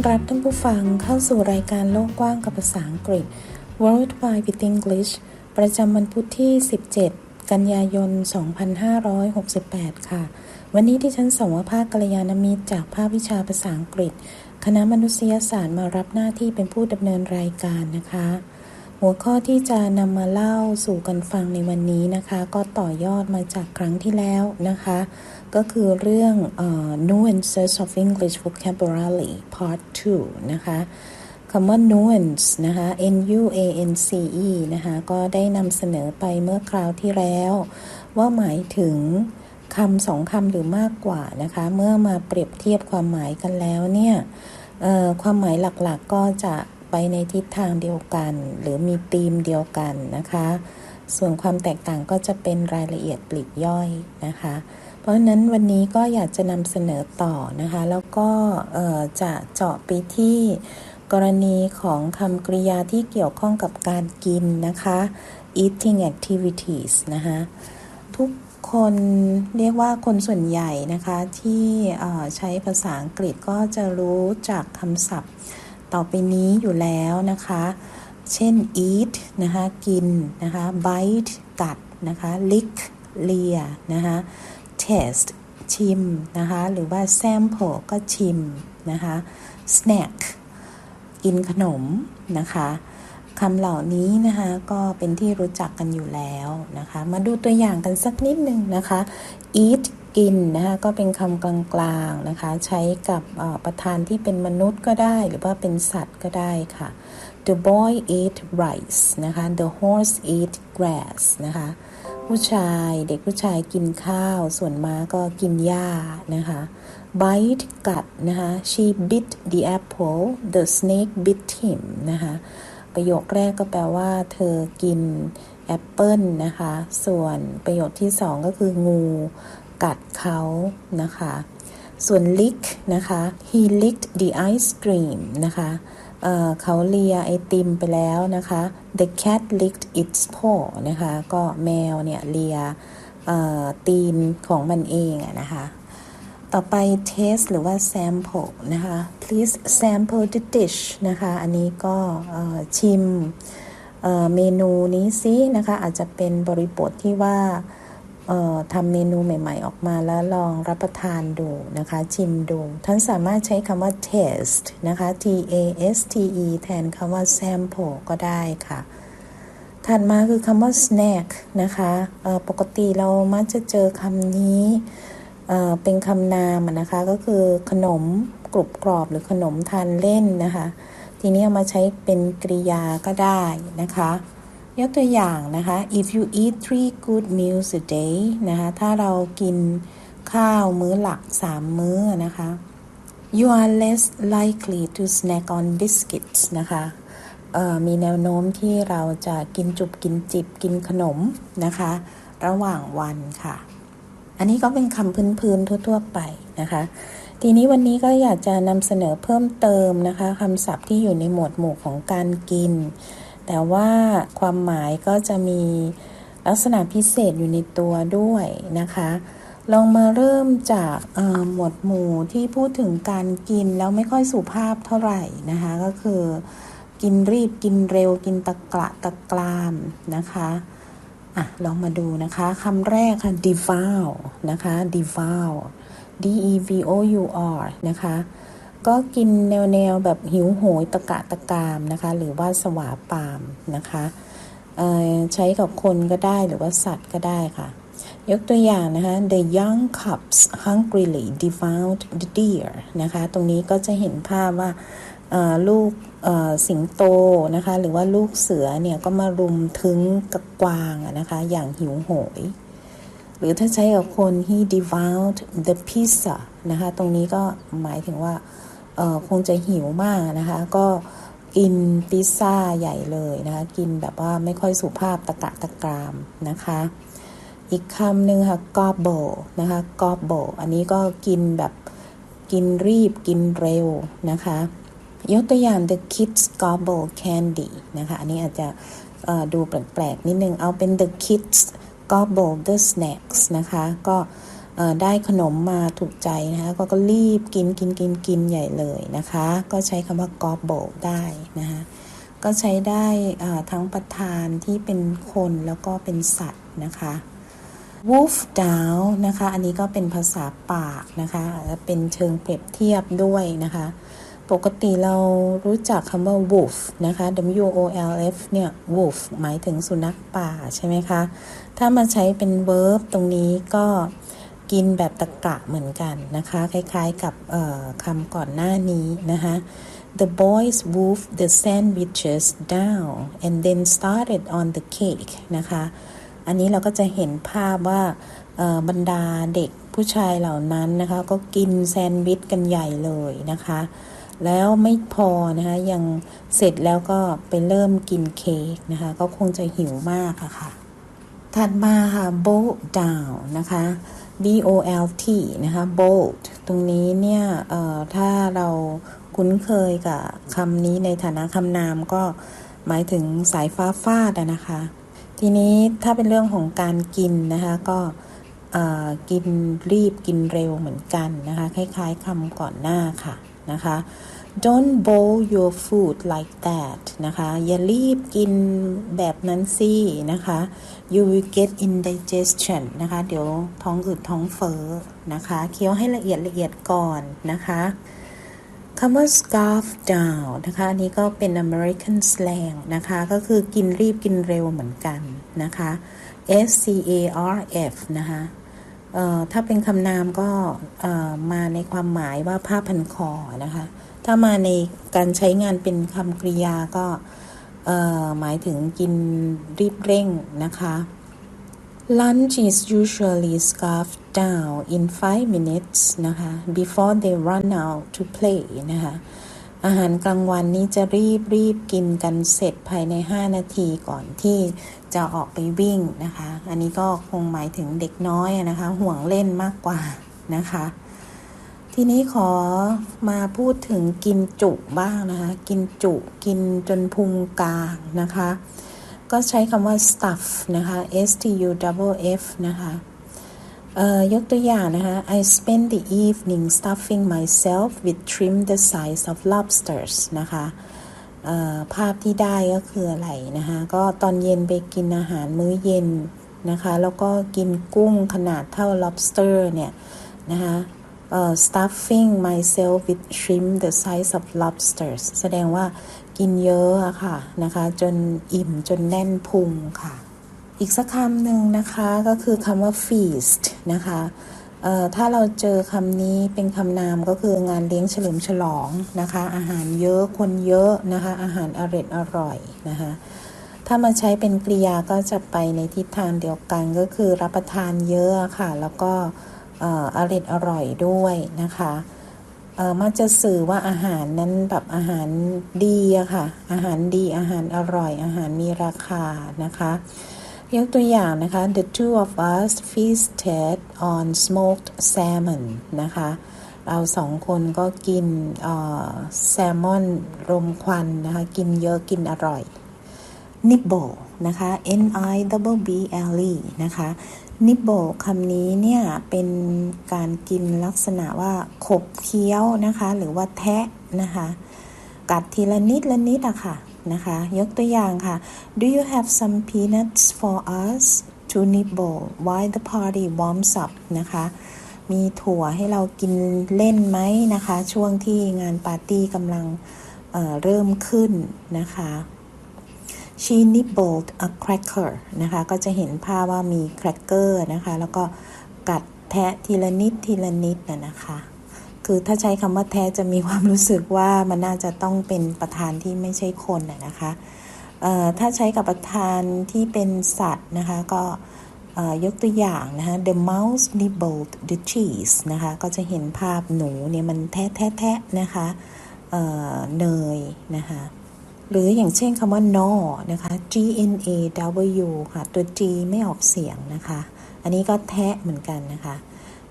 นรับท่านผู้ฟังเข้าสู่รายการโลกกว้างกับภาษาอังกฤษ World Wide with English ประจำวันพุธที่ 17 กันยายน 2568 ค่ะ วันนี้ที่ฉันสงวภาคกัลยาณมิตรจากภาควิชาภาษาอังกฤษ คณะมนุษยศาสตร์มารับหน้าที่เป็นผู้ดำเนินรายการนะคะ หัวข้อที่จะนำมาเล่าสู่กันฟังในวันนี้นะคะ ก็ต่อยอดมาจากครั้งที่แล้วนะคะ ก็คือเรื่องเออ nuances of English vocabulary part 2 นะคะคำว่า nuance นะคะ n u a n c e นะคะ ก็ได้นำเสนอไปเมื่อคราวที่แล้ว ว่าหมายถึงคำสองคำหรือมากกว่านะคะ เมื่อมาเปรียบเทียบความหมายกันแล้วเนี่ยความหมายหลักๆก็จะ ไปในทิศทางเดียวกัน หรือมีธีมเดียวกันนะคะ ส่วนความแตกต่างก็จะเป็นรายละเอียดปลีกย่อยนะคะ เพราะฉะนั้นวันนี้ก็อยากจะนำเสนอต่อนะคะ แล้วก็จะเจาะไปที่กรณีของคำกริยาที่เกี่ยวข้องกับการกินนะคะ eating activities นะคะทุกคนเรียกว่าคนส่วนใหญ่นะคะที่ใช้ภาษาอังกฤษก็จะรู้จักคำศัพท์ ต่อไปนี้อยู่แล้วนะคะ เช่น eat นะคะ กินนะคะ bite กัดนะคะ lick เลียนะคะ taste ชิมนะคะ หรือว่า sample ก็ชิมนะคะ snack กินขนมนะคะคำเหล่านี้นะคะก็เป็นที่รู้จักกันอยู่แล้วนะคะ มาดูตัวอย่างกันสักนิดนึงนะคะ eat กินนะคะก็เป็นคำกลางๆนะคะ ใช้กับประธานที่เป็นมนุษย์ก็ได้ หรือว่าเป็นสัตว์ก็ได้ค่ะ the boy ate rice นะคะ the horse ate grass นะคะผู้ชายเด็กผู้ชายกินข้าวส่วนม้าก็กินหญ้านะคะ bite กัดนะคะ she bit the apple the snake bit him นะคะประโยคแรกก็แปลว่าเธอกินแอปเปิลนะคะ ส่วนประโยคที่สองก็คืองู กัดเขานะคะ ส่วน lick นะคะ he licked the ice cream นะคะเเขาเลียไอติมไปแล้วนะคะ the cat licked its paw นะคะ ก็แมวเนี่ยเลียตีนของมันเองนะคะ ต่อไป taste หรือว่า sample นะคะ please sample the dish นะคะ อันนี้ก็ชิมเเมนูนี้ซินะคะ อาจจะเป็นบริบทที่ว่า ทำเมนูใหม่ ๆ ออกมาแล้วลองรับประทานดูนะคะ ชิมดู ท่านสามารถใช้คำว่า taste นะคะ t a s t e แทนคำว่า sample ก็ได้ค่ะถัดมาคือคำว่า snack นะคะปกติเรามักจะเจอคำนี้เเป็นคำนามนะคะ ก็คือขนมกรุบกรอบหรือขนมทานเล่นนะคะ ทีนี้เอามาใช้เป็นกริยาก็ได้นะคะ ยกตัวอย่างนะคะ if you eat three good meals a day นะคะ ถ้าเรากินข้าวมื้อหลัก3มื้อนะคะ you are less likely to snack on biscuits นะคะมีแนวโน้มที่เราจะกินจุบกินจิบกินขนมนะคะ ระหว่างวันค่ะ อันนี้ก็เป็นคำพื้นๆทั่ว ๆ ไปนะคะ ทีนี้วันนี้ก็อยากจะนำเสนอเพิ่มเติมนะคะคำศัพท์ที่อยู่ในหมวดหมู่ของการกิน แต่ว่าความหมายก็จะมีลักษณะพิเศษอยู่ในตัวด้วยนะคะ ลองมาเริ่มจากหมวดหมู่ที่พูดถึงการกินแล้วไม่ค่อยสุภาพเท่าไหร่นะคะ ก็คือ กินรีบกินเร็วกินตะกระตะกรามนะคะอะลองมาดูนะคะคำแรกค่ะ devour นะคะ devour d e v o u r นะคะ ก็กินแนวแนวแบบหิวโหยตะกะตะกามนะคะ หรือว่าสวาปามนะคะใช้กับคนก็ได้หรือว่าสัตว์ก็ได้ค่ะ ยกตัวอย่างนะคะ the young cubs hungrily devoured the deer นะคะ ตรงนี้ก็จะเห็นภาพว่าลูกสิงโตนะคะ หรือว่าลูกเสือเนี่ยก็มารุมถึงกับกวางนะคะ อย่างหิวโหย หรือถ้าใช้กับคน he devoured the pizza นะคะ ตรงนี้ก็หมายถึงว่า คงจะหิวมากนะคะ ก็กินพิซซ่าใหญ่เลยนะคะ กินแบบว่าไม่ค่อยสุภาพตะกะตะกรามนะคะ อีกคำหนึ่งค่ะ gobble นะคะ gobble อันนี้ก็กินแบบกินรีบกินเร็วนะคะ ยกตัวอย่าง the kids gobble candy นะคะ อันนี้อาจจะดูแปลกๆ นิดนึง เอาเป็น the kids gobble the snacks นะคะ ก็ ได้ขนมมาถูกใจนะคะก็ก็รีบกินกินกินกินใหญ่เลยนะคะ ก็ใช้คำว่า gobble ได้นะคะก็ใช้ได้ทั้งประธานที่เป็นคนแล้วก็เป็นสัตว์นะคะ wolf down นะคะ อันนี้ก็เป็นภาษาปากนะคะเป็นเชิงเปรียบเทียบด้วยนะคะ ปกติเรารู้จักคำว่า wolf นะคะ W O L F เนี่ย wolf หมายถึงสุนัขป่าใช่ไหมคะ ถ้ามาใช้เป็น verb ตรงนี้ก็ กินแบบตะกะเหมือนกันนะคะ คล้ายๆกับคำก่อนหน้านี้นะคะ The boys wolfed the sandwiches down and then started on the cake นะคะ อันนี้เราก็จะเห็นภาพว่าบรรดาเด็กผู้ชายเหล่านั้นนะคะ ก็กินแซนด์วิชกันใหญ่เลยนะคะ แล้วไม่พอนะคะ ยังเสร็จแล้วก็ไปเริ่มกินเค้กนะคะ ก็คงจะหิวมากอะค่ะ ถัดมาค่ะ bolt down นะคะ B O L T นะคะ bolt ตรงนี้เนี่ยถ้าเราคุ้นเคยกับคำนี้ในฐานะคำนามก็หมายถึงสายฟ้าฟาดนะคะ ทีนี้ถ้าเป็นเรื่องของการกินนะคะก็กินรีบกินเร็วเหมือนกันนะคะ คล้ายๆคำก่อนหน้าค่ะนะคะ don't bowl your food like that นะคะ อย่ารีบกินแบบนั้นสินะคะ you will get indigestion นะคะ เดี๋ยวท้องอืดท้องเฟ้อนะคะ เคี้ยวให้ละเอียดละเอียดก่อนนะคะคำว่า scarf down นะคะอันนี้ก็เป็น American slang นะคะ ก็คือกินรีบกินเร็วเหมือนกันนะคะ S C A R F นะคะถ้าเป็นคำนามก็มาในความหมายว่าผ้าพันคอนะคะ ถ้ามาในการใช้งานเป็นคำกริยาก็หมายถึงกินรีบเร่งนะคะ Lunch is usually scarfed down in 5 minutes นะคะ before they run out to play นะคะ อาหารกลางวันนี้จะรีบรีบกินกันเสร็จภายใน 5 นาทีก่อนที่จะออกไปวิ่งนะคะ อันนี้ก็คงหมายถึงเด็กน้อยนะคะ ห่วงเล่นมากกว่านะคะ ทีนี้ขอมาพูดถึงกินจุบ้างนะคะ กินจุกินจนพุงกลางนะคะ ก็ใช้คำว่า stuff นะคะ S T U W F นะคะยกตัวอย่างนะคะ I spend the evening stuffing myself with trim the size of lobsters นะคะภาพที่ได้ก็คืออะไรนะคะ ก็ตอนเย็นไปกินอาหารมื้อเย็นนะคะ แล้วก็กินกุ้งขนาดเท่า lobster เนี่ยนะคะ uh, stuffing myself with shrimp the size of lobsters แสดงว่ากินเยอะอะค่ะนะคะ จนอิ่มจนแน่นพุงค่ะ อีกสักคำหนึ่งนะคะก็คือคำว่า feast นะคะถ้าเราเจอคำนี้เป็นคำนามก็คืองานเลี้ยงเฉลิมฉลองนะคะ อาหารเยอะคนเยอะนะคะ อาหารอร่อยอร่อยนะคะ ถ้ามาใช้เป็นกริยาก็จะไปในทิศทางเดียวกันก็คือรับประทานเยอะค่ะ แล้วก็ อร่อยอร่อยด้วยนะคะมันจะสื่อว่าอาหารนั้นแบบอาหารดีอะค่ะ อาหารดีอาหารอร่อย อาหารมีราคานะคะยกตัวอย่างนะคะ the two of us feasted on smoked salmon นะคะ เราสองคนก็กินแซลมอนรมควันนะคะ กินเยอะกินอร่อย nibble นะคะ n i b b l e นะคะ nibble คำนี้เนี่ยเป็นการกินลักษณะว่าขบเคี้ยวนะคะ หรือว่าแทะนะคะ กัดทีละนิดละนิดอะค่ะนะคะ ยกตัวอย่างค่ะ Do you have some peanuts for us to nibble while the party warms up นะคะ มีถั่วให้เรากินเล่นไหมนะคะ ช่วงที่งานปาร์ตี้กำลังเเริ่มขึ้นนะคะ she nibbled a cracker นะคะ ก็จะเห็นภาพว่ามีแครกเกอร์นะคะ แล้วก็กัดแทะทีละนิดทีละนิดนะนะคะ คือถ้าใช้คำว่าแท้จะมีความรู้สึกว่ามันน่าจะต้องเป็นประธานที่ไม่ใช่คนนะคะถ้าใช้กับประธานที่เป็นสัตว์นะคะ ก็ยกตัวอย่างนะคะ the mouse nibbled the cheese นะคะ ก็จะเห็นภาพหนูเนี่ยมันแท้แท้แท้นะคะเนยนะคะ หรืออย่างเช่นคำว่า no นะคะ g n a w ค่ะ ตัว g ไม่ออกเสียงนะคะ อันนี้ก็แทะเหมือนกันนะคะ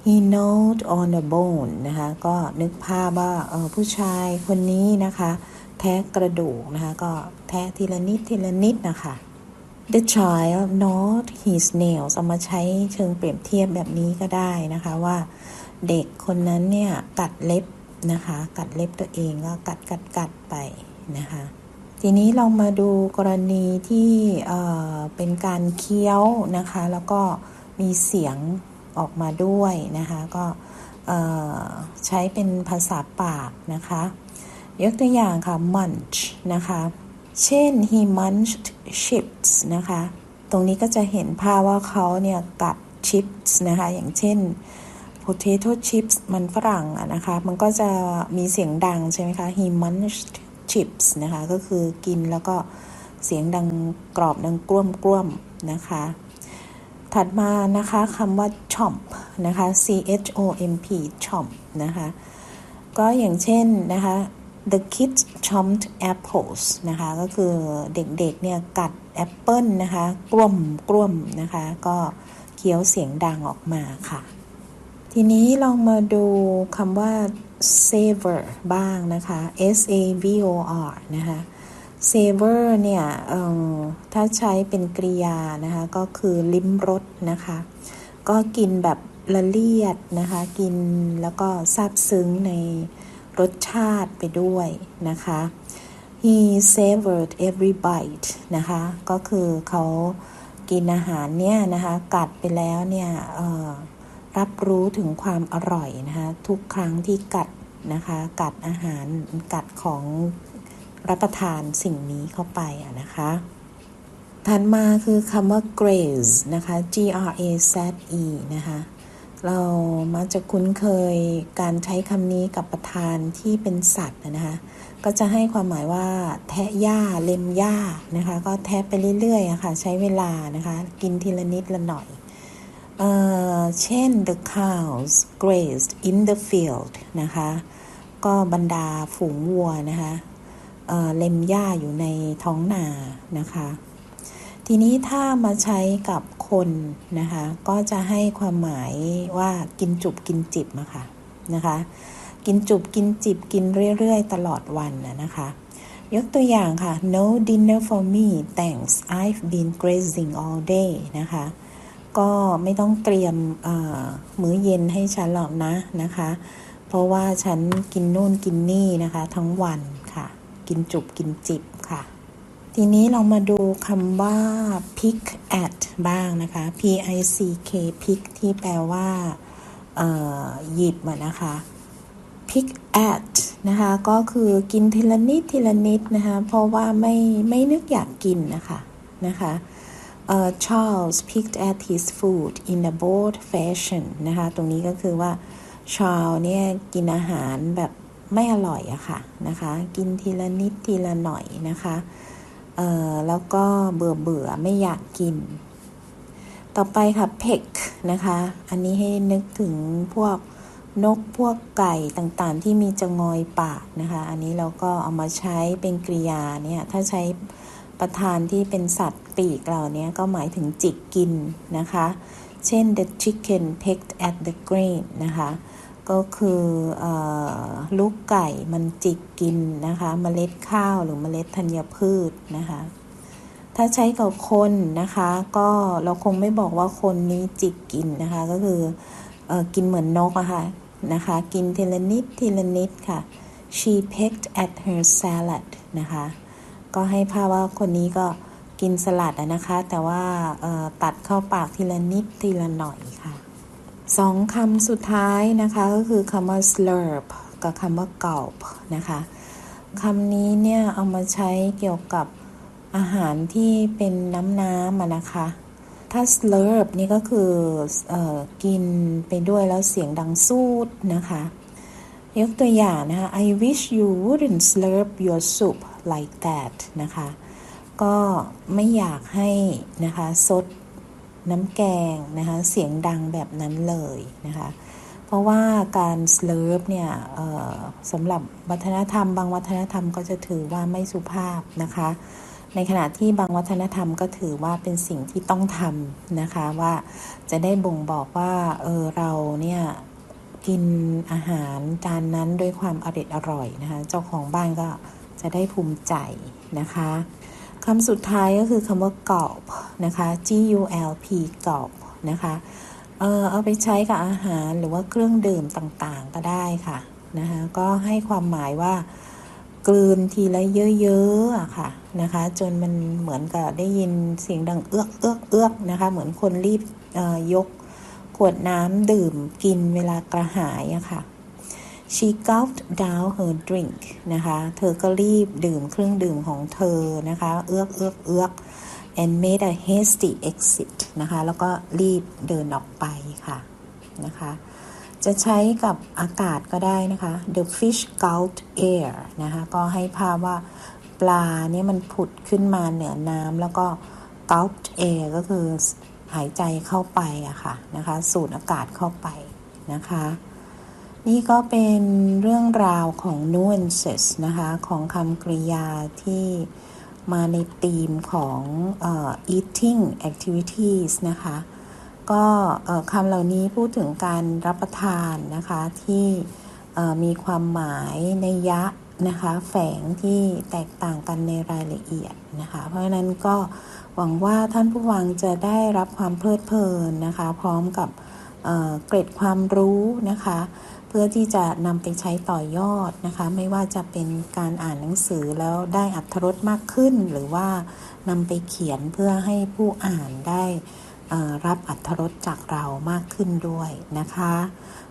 he gnawed on a bone นะคะ ก็นึกภาพว่าผู้ชายคนนี้นะคะ แทะกระดูกนะคะ ก็แทะทีละนิดทีละนิดนะคะ the child gnawed his nails เอามาใช้เชิงเปรียบเทียบแบบนี้ก็ได้นะคะว่าเด็กคนนั้นเนี่ย กัดเล็บนะคะ กัดเล็บตัวเองก็กัดกัดกัดไปนะคะ ทีนี้เรามาดูกรณีที่เป็นการเคี้ยวนะคะ แล้วก็มีเสียงออกมาด้วยนะคะ ก็ใช้เป็นภาษาปากนะคะ ยกตัวอย่างค่ะ munch นะคะ เช่น he munched chips นะคะ ตรงนี้ก็จะเห็นภาพว่าเขาเนี่ยกัด chips นะคะ อย่างเช่น potato chips มันฝรั่งอะนะคะ มันก็จะมีเสียงดังใช่ไหมคะ he munched chips นะคะ ก็คือกินแล้วก็เสียงดังกรอบดังกร่วมกร่วมนะคะ ถัดมานะคะคำว่า chomp นะคะ c h o m p chomp นะคะ ก็อย่างเช่นนะคะ the kids chomped apples นะคะ ก็คือเด็กๆเนี่ยกัดแอปเปิลนะคะกลุ่มกลุ่มนะคะ ก็เคี้ยวเสียงดังออกมาค่ะ ทีนี้ลองมาดูคำว่า savor บ้างนะคะ s a v o r นะคะ savor เนี่ยถ้าใช้เป็นกริยานะคะ ก็คือลิ้มรสนะคะ ก็กินแบบละเลียดนะคะ กินแล้วก็ซาบซึ้งในรสชาติไปด้วยนะคะ he savored every bite นะคะ ก็คือเขากินอาหารเนี่ยนะคะ กัดไปแล้วเนี่ย รับรู้ถึงความอร่อยนะคะ ทุกครั้งที่กัดนะคะ กัดอาหารกัดของรับประทานสิ่งนี้เข้าไปนะคะถัดมาคือคำว่า graze นะคะ G R A Z E นะคะ เรามักจะคุ้นเคยการใช้คำนี้กับประธานที่เป็นสัตว์นะคะ ก็จะให้ความหมายว่าแทะหญ้าเล็มหญ้านะคะ ก็แทะไปเรื่อยๆะค่ะ ใช้เวลานะคะ กินทีละนิดละหน่อย เช่น the cows grazed in the field นะคะ ก็บรรดาฝูงวัวนะคะเเล็มหญ้าอยู่ในท้องนานะคะ ทีนี้ถ้ามาใช้กับคนนะคะ ก็จะให้ความหมายว่ากินจุบกินจิบนะคะนะคะ กินจุบกินจิบกินเรื่อยๆ ตลอดวันนะคะ ยกตัวอย่างค่ะ no dinner for me thanks I've been grazing all day นะคะ ก็ไม่ต้องเตรียมมื้อเย็นให้ฉันหรอกนะนะคะ เพราะว่าฉันกินนู่นกินนี่นะคะ ทั้งวันค่ะ กินจุบกินจิบค่ะ ทีนี้เรามาดูคำว่า pick at บ้างนะคะ p i c k pick ที่แปลว่าหยิบมานะคะ pick at นะคะก็คือกินทีละนิดทีละนิดนะคะ เพราะว่าไม่ไม่นึกอยากกินนะคะนะคะ uh, Charles picked at his food in a bored fashion นะคะ ตรงนี้ก็คือว่าชาร์ลเนี่ยกินอาหารแบบไม่อร่อยอะค่ะนะคะ กินทีละนิดทีละหน่อยนะคะเอ่อแล้วก็เบื่อเบื่อไม่อยากกิน ต่อไปค่ะ peck นะคะ อันนี้ให้นึกถึงพวกนกพวกไก่ต่างๆ ที่มีจงอยปากนะคะ อันนี้เราก็เอามาใช้เป็นกริยาเนี่ย ถ้าใช้ ประธานที่เป็นสัตว์ปีกเรานี้ก็หมายถึงจิกกินนะคะ เช่น the chicken pecked at the grain นะคะ ก็คืออลูกไก่มันจิกกินนะคะมเมล็ดข้าวหรือเมล็ดธัญพืชนะคะ ถ้าใช้กับคนนะคะ ก็เราคงไม่บอกว่าคนนี้จิกกินนะคะ ก็คืออกินเหมือนนกอะคะ่ะนะคะ กินทีละนิดทีละนิดค่ะ she pecked at her salad นะคะ ก็ให้ภาพว่าคนนี้ก็กินสลัดนะคะ แต่ว่าตัดเข้าปากทีละนิดทีละหน่อยค่ะสองคำสุดท้ายนะคะก็คือคำว่า slurp กับคำว่า gulp นะคะคำนี้เนี่ยเอามาใช้เกี่ยวกับอาหารที่เป็นน้ำน้ำนะคะ ถ้า slurp นี่ก็คืออกินไปด้วยแล้วเสียงดังสูดนะคะ ยกตัวอย่างนะคะ I wish you wouldn't slurp your soup like that นะคะ ก็ไม่อยากให้นะคะซดน้ำแกงนะคะ เสียงดังแบบนั้นเลยนะคะ เพราะว่าการสเลฟเนี่ยสำหรับวัฒนธรรม บางวัฒนธรรมก็จะถือว่าไม่สุภาพนะคะ ในขณะที่บางวัฒนธรรมก็ถือว่าเป็นสิ่งที่ต้องทำนะคะว่าจะได้บ่งบอกว่าเออเราเนี่ย กินอาหารจานนั้นด้วยความอร่อยอร่อยนะคะ เจ้าของบ้านก็จะได้ภูมิใจนะคะคำสุดท้ายก็คือคำว่า gulp นะคะ G U L P gulp นะคะเออเอาไปใช้กับอาหารหรือว่าเครื่องดื่มต่างๆก็ได้ค่ะนะคะก็ให้ความหมายว่ากลืนทีละเยอะๆอะค่ะนะคะ จนมันเหมือนกับได้ยินเสียงดังเอื้อกเอื้อกเอื้อกนะคะ เหมือนคนรีบเอ่อยก วดน้ำดื่มกินเวลากระหายอะค่ะ she gulped down her drink นะคะ เธอก็รีบดื่มเครื่องดื่มของเธอนะคะ เอื้อกเอื้อกเอื้อก and made a hasty exit นะคะ แล้วก็รีบเดินออกไปค่ะนะคะ จะใช้กับอากาศก็ได้นะคะ the fish gulped air นะคะ ก็ให้ภาพว่าปลาเนี่ยมันผุดขึ้นมาเหนือน้ำแล้วก็ gulped air ก็คือ หายใจเข้าไปอะค่ะนะคะ สูดอากาศเข้าไปนะคะ นี่ก็เป็นเรื่องราวของ nuances นะคะของคำกริยาที่มาในธีมของอ eating activities นะคะ ก็คำเหล่านี้พูดถึงการรับประทานนะคะที่มีความหมายในยยะนะคะแฝงที่แตกต่างกันในรายละเอียดนะคะ เพราะฉะนั้นก็ หวังว่าท่านผู้ฟังจะได้รับความเพลิดเพลินนะคะ พร้อมกับเเกร็ดความรู้นะคะ เพื่อที่จะนำไปใช้ต่อยอดนะคะ ไม่ว่าจะเป็นการอ่านหนังสือแล้วได้อัธรสมากขึ้น หรือว่านำไปเขียนเพื่อให้ผู้อ่านได้รับอัธรสจากเรามากขึ้นด้วยนะคะ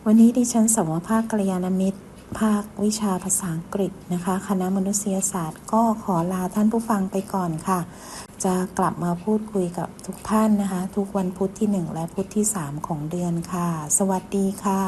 วันนี้ดิฉันสมภาคกัลยาณมิตร ภาควิชาภาษาอังกฤษนะคะ คณะมนุษยศาสตร์ก็ขอลาท่านผู้ฟังไปก่อนค่ะ จะกลับมาพูดคุยกับทุกท่านนะคะ ทุกวันพุธที่ 1 และพุธที่ 3 ของเดือนค่ะ สวัสดีค่ะ